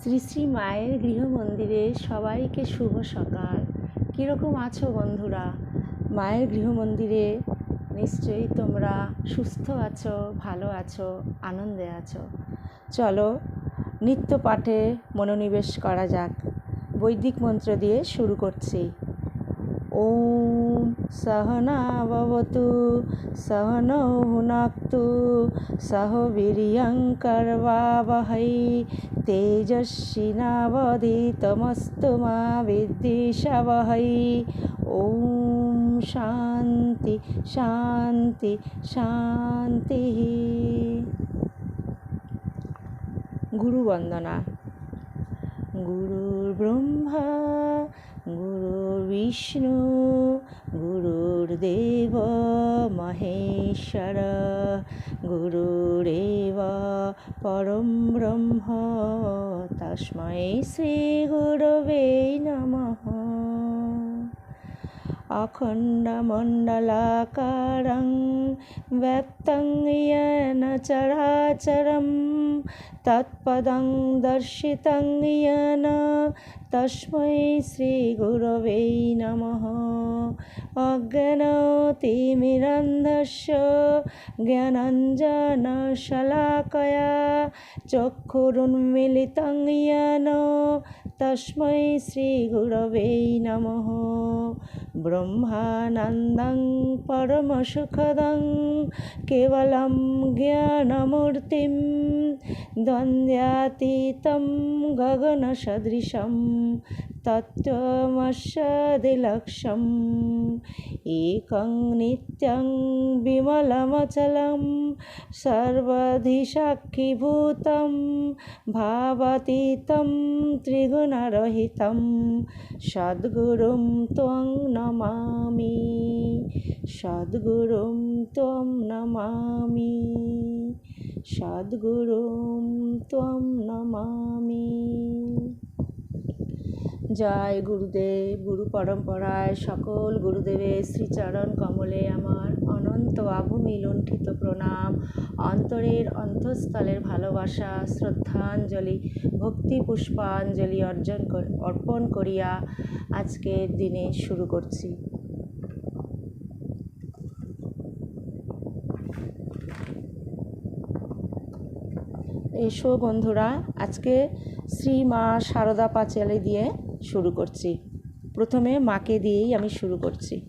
শ্রী শ্রী মায়ের গৃহমন্দিরে সবাইকে শুভ সকাল। কীরকম আছো বন্ধুরা? মায়ের গৃহমন্দিরে নিশ্চয়ই তোমরা সুস্থ আছো, ভালো আছো, আনন্দে আছো। চলো নিত্য পাঠে মনোনিবেশ করা যাক। বৈদিক মন্ত্র দিয়ে শুরু করছি। ॐ सहना भवतु सहनौ भुनक्तु सह वीर्यङ्कर्वावहै तेजस्विनावधितमस्तु मा विद्विषावहै ॐ শান্তি শান্তি শান্তি গুরু বন্দনা গুরুর ব্রহ্মা গুরু বিষ্ণু গুরুর্দেব মহেশ্বর গুরুরেব পরম ব্রহ্ম তস্মৈ শ্রীগুরবে নমঃ। अखण्डमण्डलाकारं व्याप्तं येन चराचरं तत्पदं दर्शितं येन तस्मै श्रीगुरवे नमः अज्ञानतिमिरन्धस्य ज्ञानञ्जनशलाकया चक्षुरुन्मिलितं येन तस्मै श्रीगुरवे नमः ब्रह्मानन्दं परमसुखदं केवलं ज्ञानमूर्तिं द्वन्द्वातीतं गगनसदृशं तत्त्वमस्यादिलक्ष्यम् एकं नित्यं विमलमचलं सर्वधिसाक्षिभूतं भावातीतं त्रिगुणरहितं सद्गुरुं त्वं नमामि सद्गुरुं त्वं नमामि সদ্গুরুম ত্বম নমামি জয় গুরুদেব, গুরু পরম্পরায় সকল গুরুদেবের শ্রীচরণ কমলে আমার অনন্ত আভূমি লুণ্ঠিত প্রণাম। অন্তরের অন্তঃস্থলের ভালোবাসা, শ্রদ্ধাঞ্জলি, ভক্তি পুষ্পাঞ্জলি অর্জন অর্পণ করিয়া আজকের দিনে শুরু করছি। এসো বন্ধুরা, আজকে শ্রী মা সারদা পাঁচালি দিয়ে শুরু করছি। প্রথমে মাকে দিয়েই আমি শুরু করছি।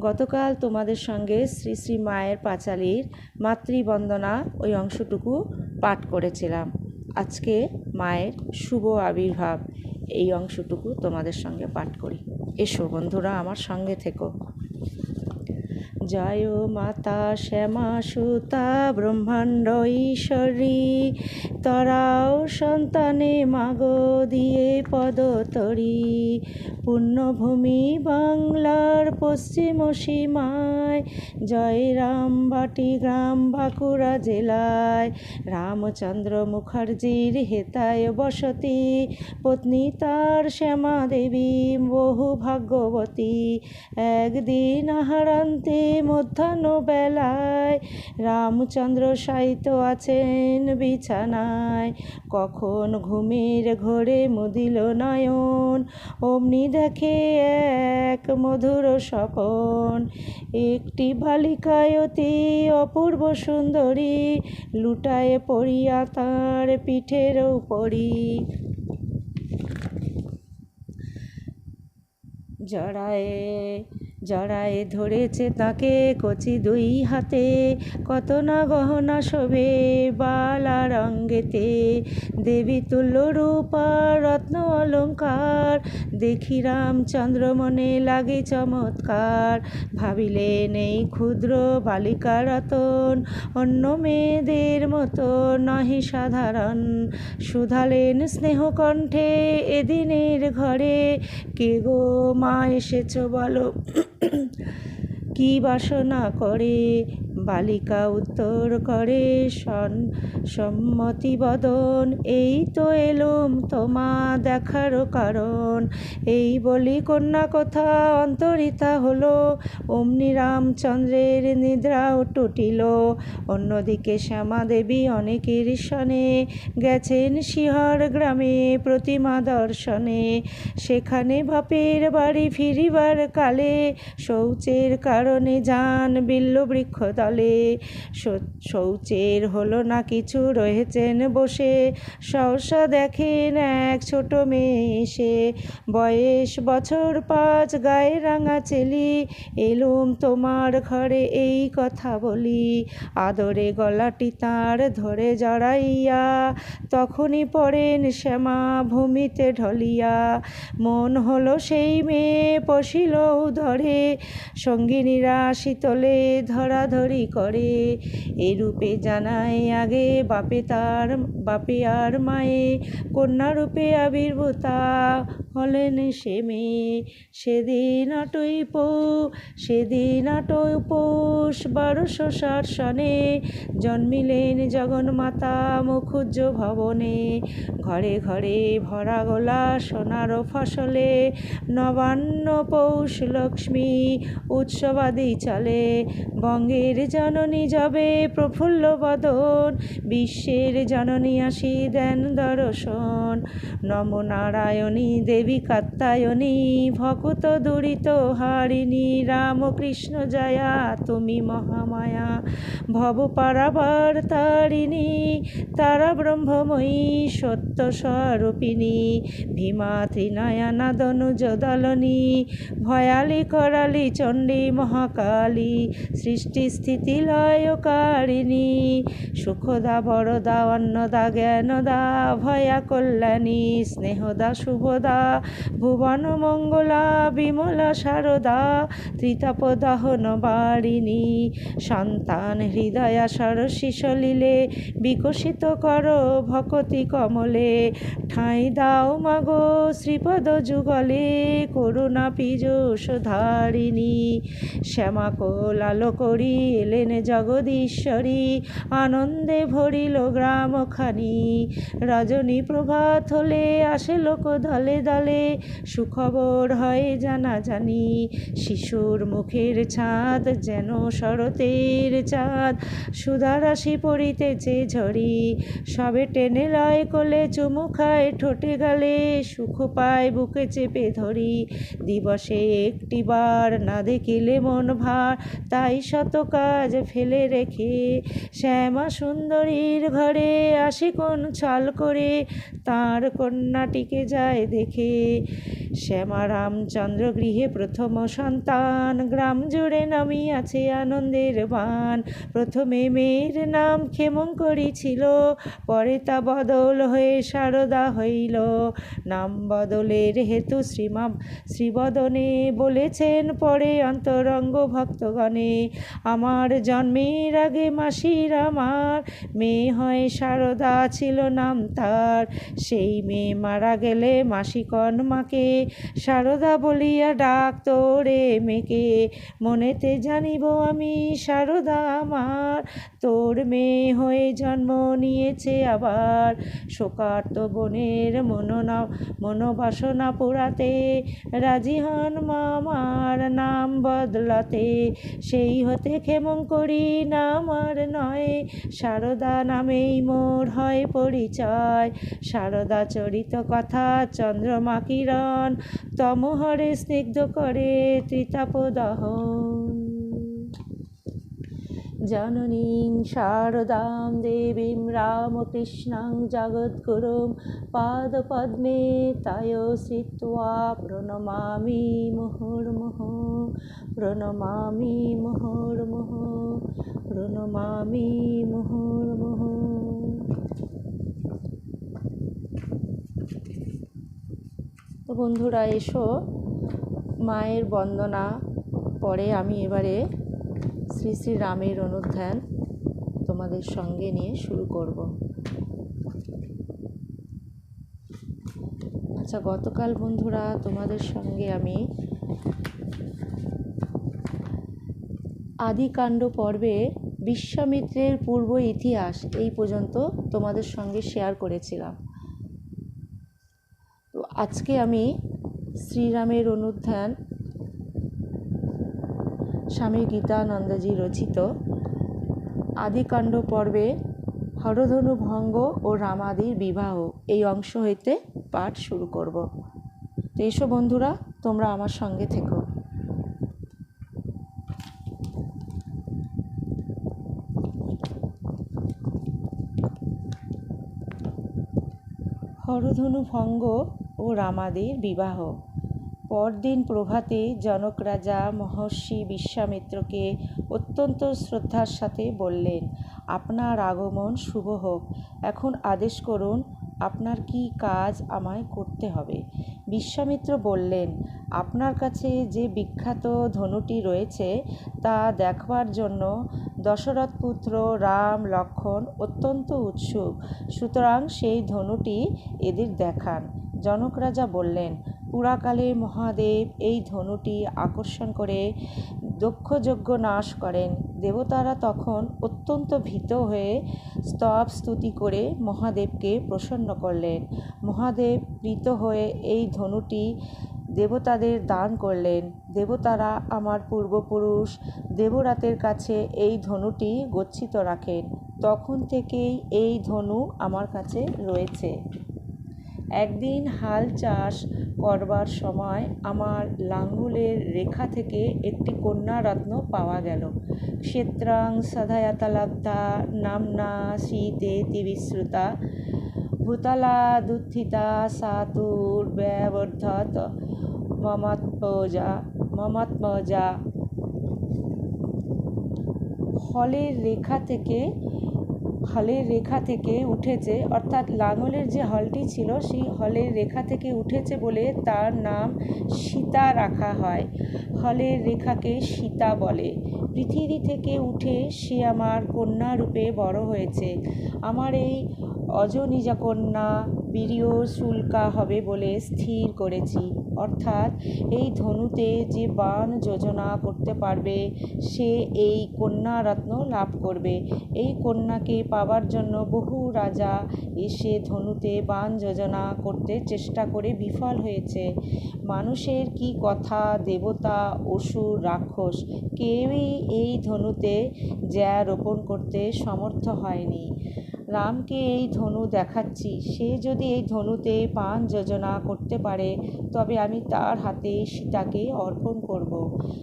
গতকাল তোমাদের সঙ্গে শ্রী শ্রী মায়ের পাঁচালির মাতৃবন্দনা ওই অংশটুকু পাঠ করেছিলাম। আজকে মায়ের শুভ আবির্ভাব এই অংশটুকু তোমাদের সঙ্গে পাঠ করি। এসো বন্ধুরা, আমার সঙ্গে থেকো। জয় মাতা শ্যামা সুতা ব্রহ্মাণ্ড ঈশ্বরী তরাও সন্তানে মাগো দিয়ে পদতরি। পুণ্যভূমি বাংলার পশ্চিম সীমায়, জয় রামবাটি গ্রাম বাঁকুড়া জেলায়। রামচন্দ্র মুখার্জির হেতায় বসতি, পত্নী তার শ্যামা দেবী, বহু ভাগ্যবতী। একদিন আহারান্তে মধ্যাহ্ন বেলায় রামচন্দ্র সাহিত্য আছেন বিছানায় কখন ঘুমের ঘোরে মুদিল নয়ন, অমনি দেখে এক মধুর স্বপন। একটি বালিকায় অতি অপূর্ব সুন্দরী লুটায় পড়িয়া তার পিঠের উপরি জড়ায়ে জড়ায়ে ধরেছে তাকে কচি দুই হাতে। কত না গহনা শোভে বালা রঙ্গেতে। দেবী তুল্য রূপা, রত্ন অলঙ্কার দেখি রামচন্দ্র মনে লাগে চমৎকার। ভাবিলেন এই ক্ষুদ্র বালিকা রতন অন্য মেয়েদের মতো নহে সাধারণ। শুধালেন স্নেহ কণ্ঠে, এদিনের ঘরে কে গো মা এসেছ বলো। কি বাসনা করে বালিকা উত্তর করে সম্মতি বদন, এই তো এলুম তোমা দেখার কারণ। এই বলি কন্যা কথা অন্তরিতা হলো, অমনি রামচন্দ্রের নিদ্রাও টুটিল। অন্যদিকে শ্যামা দেবী অনেকের সনে গেছেন শিহর গ্রামে প্রতিমা দর্শনে। সেখানে বাপের বাড়ি ফিরিবার কালে শৌচের কারণে যান বিল্ল তলে শৌচের হলো না কিছু, রয়েছেন বসে। সহসা দেখেন এক ছোট মেয়ে এসে। বয়স বছর পাঁচ, গায়ে রাঙা চেলি। এলুম তোমার ঘরে এই কথা বলি। আদরে গলাটি তার ধরে জড়াইয়া। তখনই পড়েন শ্যামা ভূমিতে ঢলিয়া। মন হলো সেই মেয়ে, পশিল ধরে সঙ্গিনীরা শীতলে ধরাধরি করে। এরূপে জানায় আগে বাপে তার, বাপে আর মায়ে। কন্যারূপে আবির্ভূতা হলেন সে মেয়ে। সেদিন আটই পৌ সেদিন আটই পৌষ, বারোশো ষাট সনে জন্মিলেন জগন্মাতা মুখুজ্জ ভবনে। ঘরে ঘরে ভরা গোলা সোনার ফসলে নবান্ন পৌষ লক্ষ্মী উৎসবাদি চলে। বঙ্গের জননী যাবে প্রফুল্ল বদন, বিশ্বের জননী আসি দেন দর্শন। নম নারায়ণী দেবী কাত্তায়নী ভকত দুরিত হারিণী রামকৃষ্ণ জয়া, তুমি মহামায়া। ভব পারাবার তারিণী, তারা ব্রহ্মময়ী, সত্য স্বরূপিণী, ভীমা ত্রিনয়না দনুজ ভয়ালি করালি চণ্ডী মহাকালী, সৃষ্টি স্থিতি লয়কারিণী সুখদা, বরদা, অন্নদা, জ্ঞানদা, ভয়া কল্যাণী, স্নেহদা, শুভদা, ভুবন, মঙ্গলা, বিমলা, শারদা ত্রিতাপদাহন বারিণী সন্তান হৃদয়া, সরসী সলিলে, বিকশিত কর ভকতি কমলে, ঠাঁই দাও মাগো শ্রীপদ যুগলে, করুণা পীযুষ ধারিণী শ্যামা কোলালো করি এলেন জগদীশ্বরী। আনন্দে ভরিল গ্রামখানি। রজনী প্রভাত হলে আসে লোক দলে দলে। সুখবর হয় জানা জানি শিশুর মুখের ছাদ যেন শরতের চাঁদ। সুধারাশি পড়িতেছে ঝরি সবে টেনে লয় কোলে চুমু খায় ঠোঁটে গালে। সুখ পায় বুকে চেপে ধরি। দিবসে একটি বার না দেখিলে মন ভার। তাই শত কাজ ফেলে রেখে শ্যামা সুন্দরীর ঘরে আসি কোন ছাল করে। তার কন্যাটিকে যায় দেখে শ্যামা রামচন্দ্র গৃহে প্রথম সন্তান। গ্রাম জুড়ে নামি নামিয়াছে আনন্দের বান। প্রথমে মেয়ের নাম ক্ষেমঙ্করী ছিল পরে তা বদল হয়ে সারদা হইল। নাম বদলের হেতু শ্রীমা, শ্রীবদনে বলেছেন, পরে অন্তরঙ্গ ভক্তগণে, আমার জন্মের আগে মাসির আমার মেয়ে হয় সারদা ছিল নাম তার। সেই মেয়ে মারা গেলে মাসি মাকে সারদা বলিয়া ডাক তোরে মেকে, মনেতে জানিব আমি সারদা আমার। তোর মেয়ে হয়ে জন্ম নিয়েছে আবার, শোকার্ত বনের মনোনা, মনোবাসনা পোড়াতে। রাজি হন মামার নাম বদলাতে, সেই হতে ক্ষেমং করি নাম আর নয়। সারদা নামেই মোর হয় পরিচয়, সারদা চরিত কথা চন্দ্রমা কিরণ তমহরে স্নিগ্ধ করে ত্রিতাপদহন জননীং শারদাং দেবীং রামকৃষ্ণং জগদ্গুরুং পাদপদ্মে তয় শ্রিত্বা প্রণমামি মুহুর্মুহু প্রণমামি মুহুর্মুহু প্রণমামি মুহুর্মুহু তো বন্ধুরা, এসো। মায়ের বন্দনা পরে আমি এবারে শ্রী শ্রী রামের অনুধ্যান তোমাদের সঙ্গে নিয়ে শুরু করব। আচ্ছা গতকাল বন্ধুরা, তোমাদের সঙ্গে আমি আদিকাণ্ড পর্বে বিশ্বামিত্রের পূর্ব ইতিহাস এই পর্যন্ত তোমাদের সঙ্গে শেয়ার করেছিলাম। আজকে আমি শ্রীরামের অনুধ্যান স্বামী গীতানন্দজি রচিত আদিকাণ্ড পর্বে হরধনু ভঙ্গ ও রামাদির বিবাহ এই অংশ হইতে পাঠ শুরু করব। এসো বন্ধুরা, তোমরা আমার সঙ্গে থেকো। হরধনু ভঙ্গ ও রামাদের বিবাহ। পরদিন প্রভাতে জনক রাজা মহর্ষি বিশ্বামিত্রকে অত্যন্ত শ্রদ্ধার সাথে বললেন, আপনার আগমন শুভ হোক। এখন আদেশ করুন, আপনার কি কাজ আমায় করতে হবে? বিশ্বামিত্র বললেন, আপনার কাছে যে বিখ্যাত ধনুটি রয়েছে, তা দেখবার জন্য দশরথ পুত্র রাম লক্ষণ অত্যন্ত উৎসুক। সুতরাং সেই ধনুটি এদের দেখান। জনক রাজা বললেন, পুরাকালে মহাদেব এই ধনুটি আকর্ষণ করে দক্ষযজ্ঞ নাশ করেন। দেবতারা তখন অত্যন্ত ভীত হয়ে স্তব স্তুতি করে মহাদেবকে প্রসন্ন করলেন। মহাদেব প্রীত হয়ে এই ধনুটি দেবতাদের দান করলেন। দেবতারা আমার পূর্বপুরুষ দেবরাতের কাছে এই ধনুটি গচ্ছিত রাখেন। তখন থেকেই এই ধনু আমার কাছে রয়েছে। একদিন হাল চাষ করবার সময় আমার লাঙ্গুলের রেখা থেকে একটি কন্যারত্ন পাওয়া গেল। ক্ষেত্রাং সদায়াতালাব্ধা নামনা শীতে তিবিশ্রুতা, ভূতলা দুঃথিতা সাতুর ব্যবর্ধত মমাত্মজা মমাত্মজা। হলের রেখা থেকে হলের রেখা থেকে উঠেছে, অর্থাৎ লাঙলের যে হলটি ছিল, সেই হলের রেখা থেকে উঠেছে বলে তার নাম সীতা রাখা হয়। হলের রেখাকে সীতা বলে। পৃথিবী থেকে উঠে সে আমার কন্যা রূপে বড় হয়েছে। আমার এই অজনিজা কন্যা বীর্য শুল্কা হবে বলে স্থির করেছি। অর্থাৎ এই ধনুতে যে বান যোজনা করতে পারবে, সে এই কন্যা রত্ন লাভ করবে। এই কন্যাকে পাবার জন্য বহু রাজা এসে ধনুতে বান যোজনা করতে চেষ্টা করে বিফল হয়েছে। মানুষের কি কথা, দেবতা, অসুর, রাক্ষস, কেউই এই ধনুতে জ্যা রোপণ করতে সমর্থ হয়নি। রামকে এই ধনু দেখাচ্ছি। সে যদি এই ধনুতে পান যোজনা করতে পারে, তবে আমি তার হাতে সীতাকে অর্পণ করব।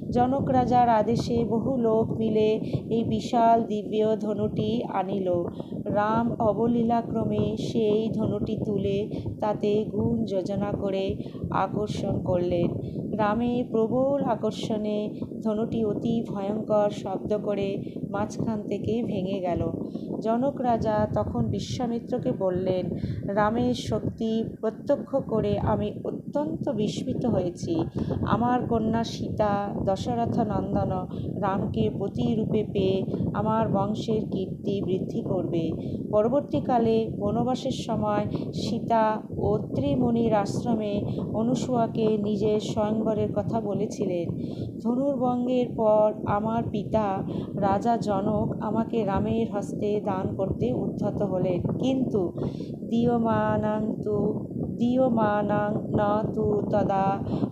জনক রাজার আদেশে বহু লোক মিলে এই বিশাল দিব্য ধনুটি আনিল। রাম অবলীলাক্রমে সেই ধনুটি তুলে তাতে গুণ যোজনা করে আকর্ষণ করলেন। রামের প্রবল আকর্ষণে ধনুটি অতি ভয়ঙ্কর শব্দ করে মাঝখান থেকে ভেঙে গেল। জনক রাজা তখন বিশ্বামিত্রকে বললেন, রামের শক্তি প্রত্যক্ষ করে আমি অত্যন্ত বিস্মিত হয়েছি। আমার কন্যা সীতা, দশরথ নন্দন রামকে প্রতিরূপে পেয়ে আমার বংশের কীর্তি বৃদ্ধি করবে। পরবর্তীকালে বনবাসের সময় সীতা ও ত্রিমণির আশ্রমে অনুসুয়াকে নিজের স্বয়ংবরের কথা বলেছিলেন। ধনুর্বঙ্গের পর আমার পিতা রাজা জনক আমাকে রামের হস্তে দান করতে উদ্ধত হলেন। কিন্তু দীয়মানাং दीयमानां न तु तदा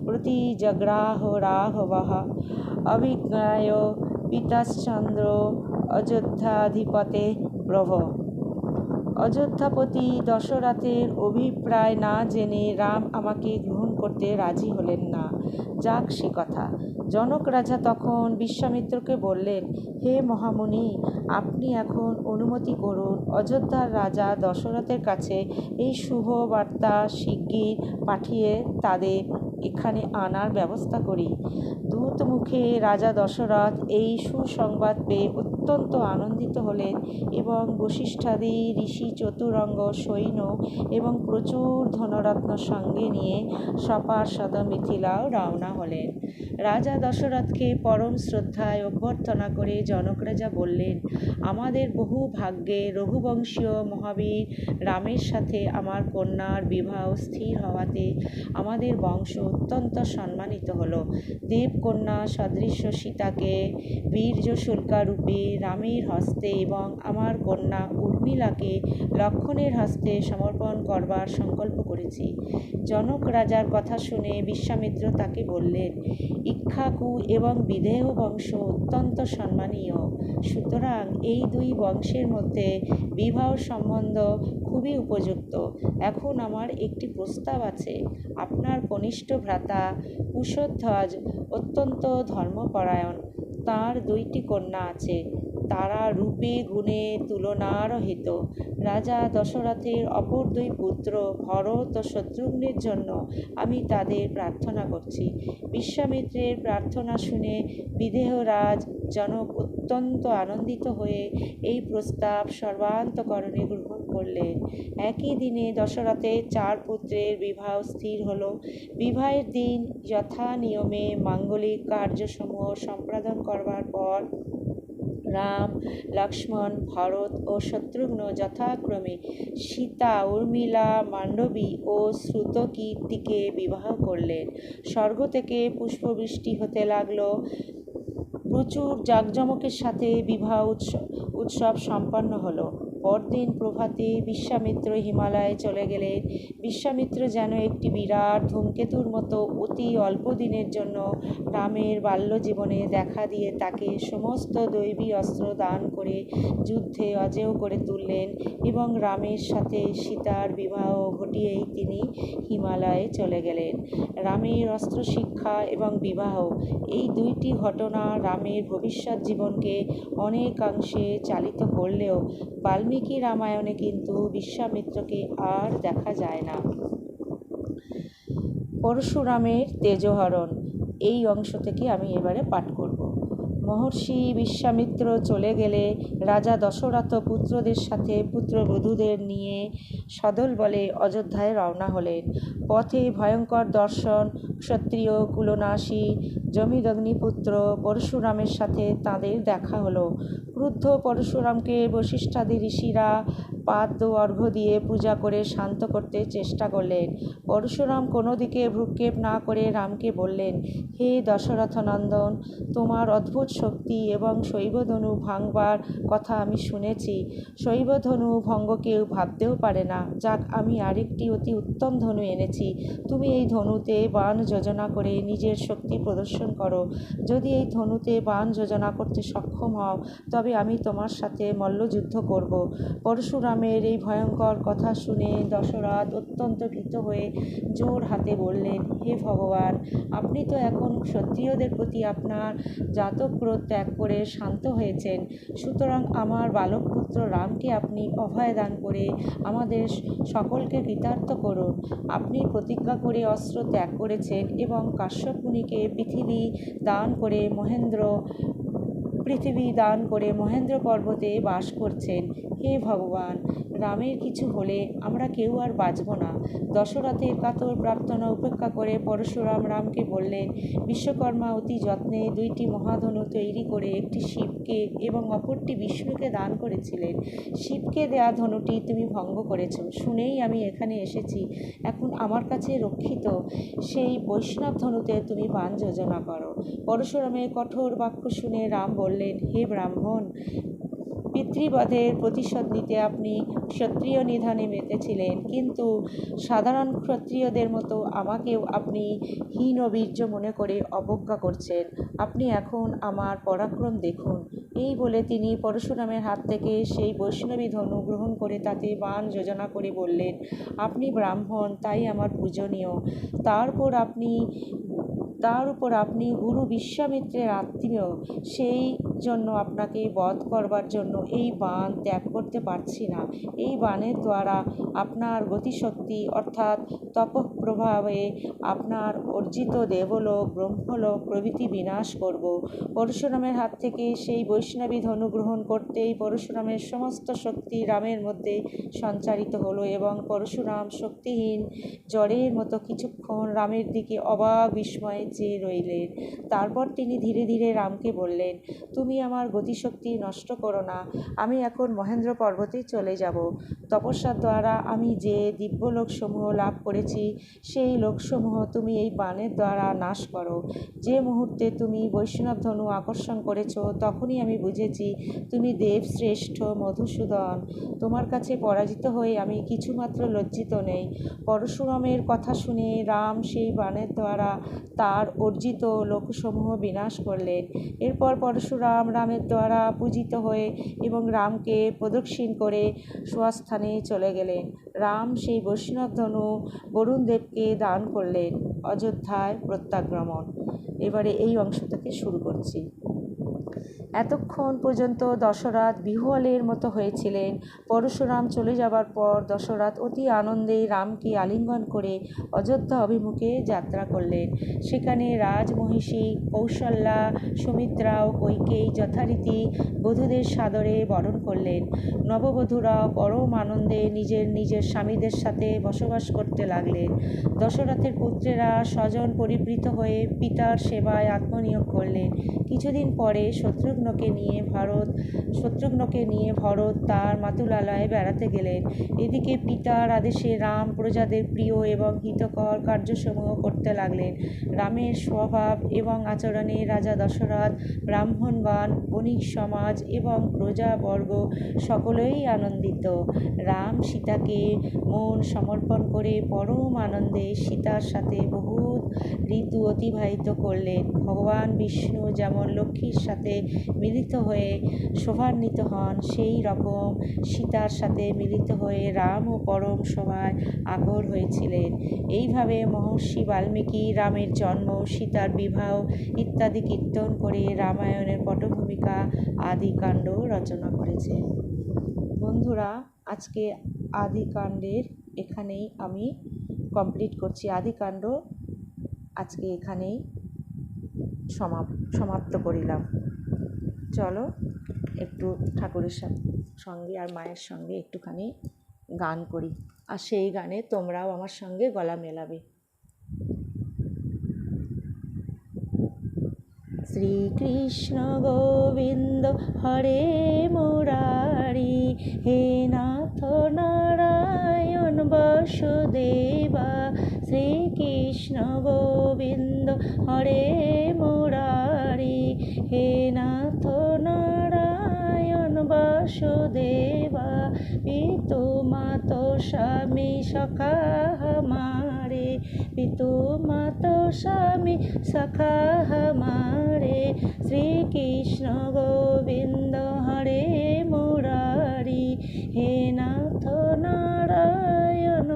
प्रतिजग्राहो राघवः अभिज्ञाय पितश्चन्द्रो अयोध्याधिपते प्रभो। অযোধ্যাপতি দশরথের অভিপ্রায় না জেনে রাম আমাকে গ্রহণ করতে রাজি হলেন না। যাক সে কথা। জনক রাজা তখন বিশ্বামিত্রকে বললেন, হে মহামুনি আপনি এখন অনুমতি করুন অযোধ্যার রাজা দশরথের কাছে এই শুভ বার্তা শিগগির পাঠিয়ে তাদের এখানে আনার ব্যবস্থা করি। দূত মুখে রাজা দশরথ এই সুসংবাদ পেয়ে অত্যন্ত আনন্দিত হলেন এবং বশিষ্ঠাদি, ঋষি চতুরঙ্গ, সৈন্য এবং প্রচুর ধনরত্ন সঙ্গে নিয়ে সপার্ষদ মিথিলাও রওনা হলেন। রাজা দশরথকে পরম শ্রদ্ধায় অভ্যর্থনা করে জনক রাজা বললেন, আমাদের বহু ভাগ্যে রঘুবংশীয় মহাবীর রামের সাথে আমার কন্যার বিবাহ স্থির হওয়াতে আমাদের বংশ অত্যন্ত সম্মানিত হলো। দেবকন্যা সদৃশ্য সীতাকে বীর্য শুল্কা রূপে রামের হস্তে এবং আমার কন্যা উর্মিলাকে লক্ষণের হস্তে সমর্পণ করবার সংকল্প করেছি। জনক রাজার কথা শুনে বিশ্বামিত্র তাকে বললেন, ইক্ষাকু এবং বিদেহ বংশ অত্যন্ত সম্মানীয়। সুতরাং এই দুই বংশের মধ্যে বিবাহ সম্বন্ধ খুবই উপযুক্ত। এখন আমার একটি প্রস্তাব আছে। আপনার কনিষ্ঠ ভ্রাতা কুশধ্বজ অত্যন্ত ধর্মপরায়ণ। তার দুইটি কন্যা আছে। তারা রূপে গুণে তুলনারহিত। রাজা দশরথের অপর দুই পুত্র ভরত ও শত্রুঘ্নের জন্য আমি তাদের প্রার্থনা করছি। বিশ্বামিত্রের প্রার্থনা শুনে বিদেহরাজ জনক অত্যন্ত আনন্দিত হয়ে এই প্রস্তাব সর্বান্তকরণে গ্রহণ করলেন। একই দিনে দশরথের চার পুত্রের বিবাহ স্থির হল। বিবাহের দিন যথা নিয়মে মাঙ্গলিক কার্যসমূহ সম্পাদন করবার পর রাম, লক্ষ্মণ, ভরত ও শত্রুঘ্ন যথাক্রমে সীতা, উর্মিলা মান্ডবী ও শ্রুতকীর্তিকে বিবাহ করলেন। স্বর্গ থেকে পুষ্পবৃষ্টি হতে লাগল। প্রচুর জাঁকজমকের সাথে বিবাহ উৎসব উৎসব সম্পন্ন হলো। পরদিন প্রভাতে বিশ্বামিত্র হিমালয়ে চলে গেলেন। বিশ্বামিত্র যেন একটি বিরাট ধূমকেতুর মতো অতি অল্প দিনের জন্য রামের বাল্যজীবনে দেখা দিয়ে তাকে সমস্ত দৈবী অস্ত্র দান করে যুদ্ধে অজেয় করে তুললেন এবং রামের সাথে সীতার বিবাহ ঘটিয়েই তিনি হিমালয়ে চলে গেলেন। রামের অস্ত্র শিক্ষা এবং বিবাহ, এই দুইটি ঘটনা রামের ভবিষ্যৎ জীবনকে অনেকাংশে চালিত করলেও বাল্মীকি রামায়ণে কিন্তু বিশ্বামিত্রকে আর দেখা যায় না। পরশুরামের তেজহরণ, এই অংশ থেকে আমি এবারে পাঠ করব। মহর্ষি বিশ্বামিত্র চলে গেলে রাজা দশরথ পুত্রদের সাথে পুত্রবধূদের নিয়ে সদল বলে অযোধ্যায় রওনা হলেন। পথে ভয়ঙ্কর দর্শন, ক্ষত্রিয় কুলনাশী জমিদগ্নিপুত্র পরশুরামের সাথে তাদের দেখা হলো। ক্রুদ্ধ পরশুরামকে বশিষ্ঠাদি ঋষিরা পাদ্য অর্ঘ্য দিয়ে পূজা করে শান্ত করতে চেষ্টা করলেন। পরশুরাম কোনো দিকে ভ্রুক্ষেপ না করে রামকে বললেন, হে দশরথ নন্দন তোমার অদ্ভুত শক্তি এবং শৈবধনু ভাঙবার কথা আমি শুনেছি। শৈবধনু ভঙ্গ কেউ ভাবতেও পারে না। যাক, আমি আরেকটি অতি উত্তম ধনু এনেছি। তুমি এই ধনুতে বান যোজনা করে নিজের শক্তি প্রদর্শন করো। যদি এই ধনুতে বান যোজনা করতে সক্ষম হও, তবে আমি তোমার সাথে মল্লযুদ্ধ করব। পরশুরামের এই ভয়ঙ্কর কথা শুনে দশরথ অত্যন্ত ভীত হয়ে জোর হাতে বললেন, হে ভগবান, আপনি তো এখন ক্ষত্রিয়দের প্রতি আপনার জাতক ক্রোধ ত্যাগ করে শান্ত হয়েছেন। সুতরাং আমার বালক পুত্র রামকে আপনি অভয় দান করে আমাদের সকলকে কৃতার্থ করুন। আপনি প্রতিজ্ঞা করে অস্ত্র ত্যাগ করেছেন এবং কাশ্যপুনিকে পৃথিবী দান করে মহেন্দ্র পৃথিবী দান করে মহেন্দ্র পর্বতে বাস করছেন। হে ভগবান, রামের কিছু হলে আমরা কেউ আর বাঁচব না। দশরথের কাতর প্রার্থনা উপেক্ষা করে পরশুরাম রামকে বললেন, বিশ্বকর্মা, অতি যত্নে দুইটি মহাধনু তৈরি করে একটি শিবকে এবং অপরটি বিষ্ণুকে দান করেছিলেন। শিবকে দেয়া ধনুটি তুমি ভঙ্গ করেছ। শুনেই আমি এখানে এসেছি। এখন আমার কাছে রক্ষিত। সেই বৈষ্ণব ধনুতে তুমি বান যোজনা করো। পরশুরামের কঠোর বাক্য শুনে রাম বললেন, হে ব্রাহ্মণ পিতৃবধের প্রতিশোধ নিতে আপনি ক্ষত্রিয় নিধানে মেতেছিলেন। কিন্তু সাধারণ ক্ষত্রিয়দের মতো আমাকেও আপনি হীন বীর্য মনে করে অবজ্ঞা করছেন। আপনি এখন আমার পরাক্রম দেখুন। এই বলে তিনি পরশুরামের হাত থেকে সেই বৈষ্ণবী ধনু গ্রহণ করে তাতে বান যোজনা করে বললেন, আপনি ব্রাহ্মণ, তাই আমার পূজনীয়। তারপর আপনি, তার উপর আপনি গুরু বিশ্বামিত্রের আত্মীয়। সেই জন্য, আপনাকে বধ করবার জন্য এই বান ত্যাগ করতে পারছি না। এই বানের দ্বারা আপনার গতিশক্তি অর্থাৎ তপঃপ্রভাবে আপনার অর্জিত দেবলোক, ব্রহ্মলোক প্রভৃতি বিনাশ করব। পরশুরামের হাত থেকে সেই বৈষ্ণবী ধনু গ্রহণ করতেই পরশুরামের সমস্ত শক্তি রামের মধ্যে সঞ্চারিত হলো এবং পরশুরাম শক্তিহীন জ্বরের মতো কিছুক্ষণ রামের দিকে অবাক বিস্ময়ে চেয়ে রইলেন। তারপর তিনি ধীরে ধীরে রামকে বললেন তুমি আমার গতিশক্তি নষ্ট করো না, আমি এখন মহেন্দ্র পর্বতে চলে যাব। তপস্যার দ্বারা আমি যে দিব্যলোকসমূহ লাভ করেছি, সেই লোকসমূহ তুমি এই বাণের দ্বারা নাশ করো। যে মুহূর্তে তুমি বৈষ্ণব ধনু আকর্ষণ করেছ, তখনই আমি বুঝেছি তুমি দেব শ্রেষ্ঠ মধুসূদন। তোমার কাছে পরাজিত হয়ে আমি কিছুমাত্র লজ্জিত নেই। পরশুরামের কথা শুনে রাম সেই বাণের দ্বারা তার অর্জিত লোকসমূহ বিনাশ করলেন। এরপর পরশুরাম রামের দ্বারা পূজিত হয়ে এবং রামকে প্রদক্ষিণ করে স্বস্থানে চলে গেলেন। রাম সেই বৈষ্ণব ধনু বরুণ দেবকে দান করলেন অযোধ্যায় প্রত্যাক্রমণ এবারে এই অংশ থেকে শুরু করছি। এতক্ষণ পর্যন্ত দশরথ বিহ্বলের মতো হয়েছিলেন। পরশুরাম চলে যাবার পর দশরথ অতি আনন্দে রামকে আলিঙ্গন করে অযোধ্যা অভিমুখে যাত্রা করলেন। সেখানে রাজমহিষী, কৌশল্যা, সুমিত্রা ও কৈকেয়ী যথারীতি বধূদের সাদরে বরণ করলেন। নববধূরা পরম আনন্দে নিজের নিজের স্বামীদের সাথে বসবাস করতে লাগলেন। দশরথের পুত্রেরা স্বজন পরিবৃত হয়ে পিতার সেবায় আত্মনিয়োগ করলেন। কিছুদিন পরে শত্রুঘ্নকে নিয়ে ভারত, শত্রুঘ্নকে নিয়ে ভরত তার মাতুলালয়ে বেড়াতে গেলেন। এদিকে পিতার আদেশে রাম প্রজাদের প্রিয় এবং হিতকর কার্যসমূহ করতে লাগলেন। রামের স্বভাব এবং আচরণে রাজা দশরথ, ব্রাহ্মণগণ, বণিক সমাজ এবং প্রজাবর্গ সকলেই আনন্দিত। রাম সীতাকে মন সমর্পণ করে পরম আনন্দে সীতার সাথে বহুত ঋতু অতিবাহিত করলেন। ভগবান বিষ্ণু যেমন লক্ষ্মীর সাথে মিলিত হয়ে শোভান্বিত হন, সেই রকম সীতার সাথে মিলিত হয়ে রাম ও পরম সভায় আকর হয়েছিলেন। এইভাবে মহর্ষি বাল্মীকি রামের জন্ম, সীতার বিবাহ ইত্যাদি কীর্তন করে রামায়ণের পটভূমিকা আদিকাণ্ড রচনা করেছে বন্ধুরা, আজকে আদিকাণ্ডের এখানেই আমি কমপ্লিট করছি। আদিকাণ্ড আজকে এখানেই সমাপ্ত করিলাম। চলো একটু ঠাকুরের সঙ্গে আর মায়ের সঙ্গে একটুখানি গান করি। আর সেই গানে তোমরাও আমার সঙ্গে গলা মেলাবে। শ্রীকৃষ্ণ গোবিন্দ হরে মুরারি, হে নাথ নারায়ণ বসুদেবা শ্রীকৃষ্ণ গোবিন্দ, হরে মুরারি, হে নাথ নারায়ণ বাসুদেবা, পিতু মাত স্বামী সখা মারে পিতু মাত স্বামী সখা শ্রী শ্রীকৃষ্ণ গোবিন্দ, হরে মুরারি, হে নাথ নারায়ণ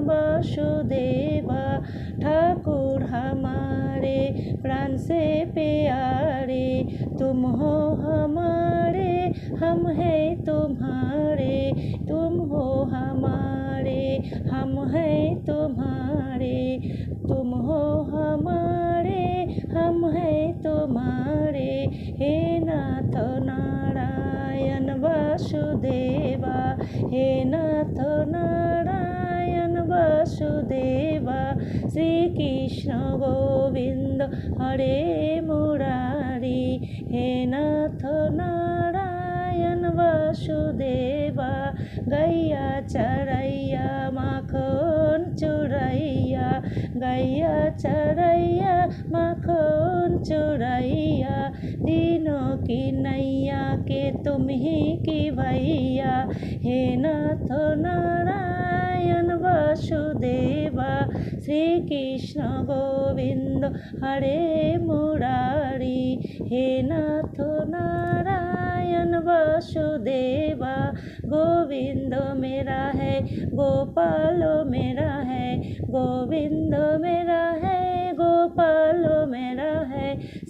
বাসুদেবা ठाकुर हमारे प्राण से प्यारे तुम हो हमारे हम है तुम्हारे तुम हो हमारे हम है तुम्हारे तुम हो हमारे हम है तुम्हारे हे হরে মুরারি, হে নাথ নারায়ণ বাসুদেবা, গাইয়া চড়াইয়া মাখন চুরাইয়া গাইয়া চড়াইয়া মাখন চুরাইয়া দিন কি নাইয়া কে তুমি কি ভাইয়া, হে নাথ নারায়ণ বাসুদেব। শ্রী কৃষ্ণ গোবিন্দ, হরে মুরারি, হে নাথ নারায়ণ বাসুদেবা, গোবিন্দ মেরা হে, গোপাল মেরা হে, গোবিন্দ মেরা হে, গোপাল মেরা হে।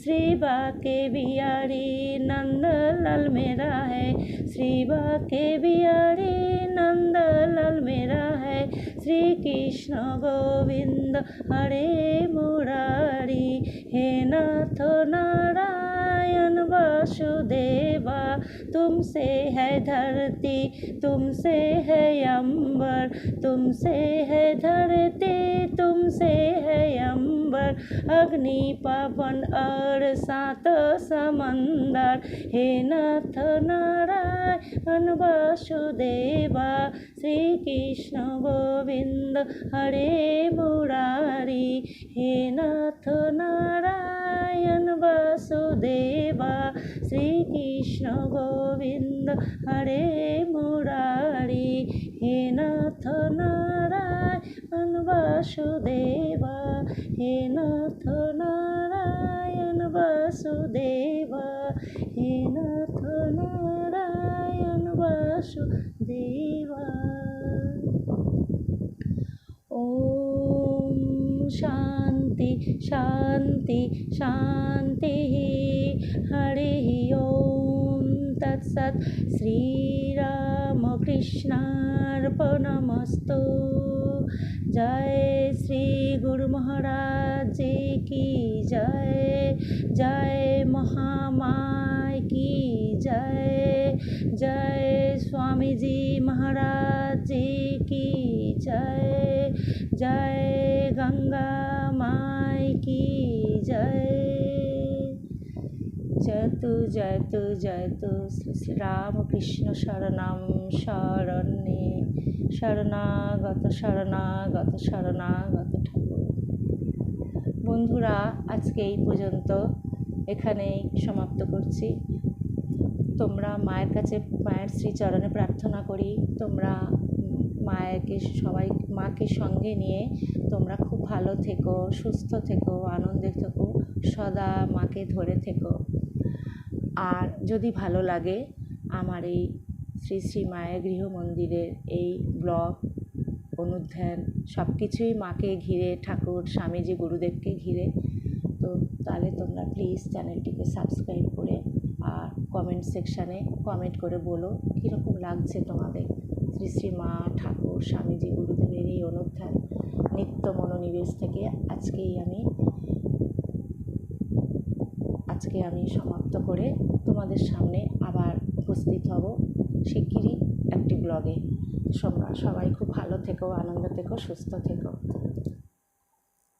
श्री बाके बिहारी नंदलाल मेरा है। श्री बाके बिहारी नंदलाल मेरा है। श्री कृष्ण गोविंद हरे मुरारी, हे नाथ नारायण वासुदेवा, तुमसे है धरती, तुमसे है अंबर, तुमसे है धरती, तुमसे है ঝড় অগ্নি, পবন, আর সাত সমন্দর। হে নাথ নারায়ণ বাসুদেবা, শ্রীকৃষ্ণ গোবিন্দ, হরে মুরারি। হে নাথ নারায়ণ বাসুদেবা, শ্রীকৃষ্ণ গোবিন্দ, হরে মুরারি। হে নাথ নারায়ণ नारायण वासुदेवा हे नाथ नारायण वासुदेवा, हे नाथ नारायण वासुदेवा। ॐ शान्ति शान्ति शान्तिः हरिः ॐ तत्सत् श्री কৃষ্ণার্পণমস্ত। জয় শ্রী গুরু মহারাজ কি জয়? জয় মহামায় কি জয়? জয় স্বামীজি মহারাজ কি জয়? জয় গঙ্গা মা জয়তু জয়তু জয়তু, শ্রী শ্রী রামকৃষ্ণ শরণাম, শরণে, শরণাগত শরণাগত শরণাগত ঠাকুর। বন্ধুরা, আজকে এই পর্যন্ত এখানেই সমাপ্ত করছি। তোমরা মায়ের কাছে, মায়ের শ্রীচরণে প্রার্থনা করি, তোমরা মায়াকে, সবাই মাকে সঙ্গে নিয়ে তোমরা খুব ভালো থেকো, সুস্থ থেকো, আনন্দে থেকো, সদা মাকে ধরে থেকো। আর যদি ভালো লাগে আমার এই শ্রী শ্রী মায়ের গৃহ মন্দিরের এই ব্লগ, অনুধ্যান সব কিছুই মাকে ঘিরে, ঠাকুর, স্বামীজি, গুরুদেবকে ঘিরে, তো তাহলে তোমরা প্লিজ চ্যানেলটিকে সাবস্ক্রাইব করে আর কমেন্ট সেকশানে কমেন্ট করে বলো কীরকম লাগছে তোমাদের শ্রী শ্রী মা, ঠাকুর, স্বামীজি, গুরুদেবের এই অনুধ্যান, নিত্য মনোনিবেশ থেকে। আজকেই আমি আজকে আমি সমাপ্ত করে তোমাদের সামনে আবার উপস্থিত হব শিগগিরই একটি ব্লগে সবাই খুব ভালো থেকো, আনন্দ থেকো, সুস্থ থেকো।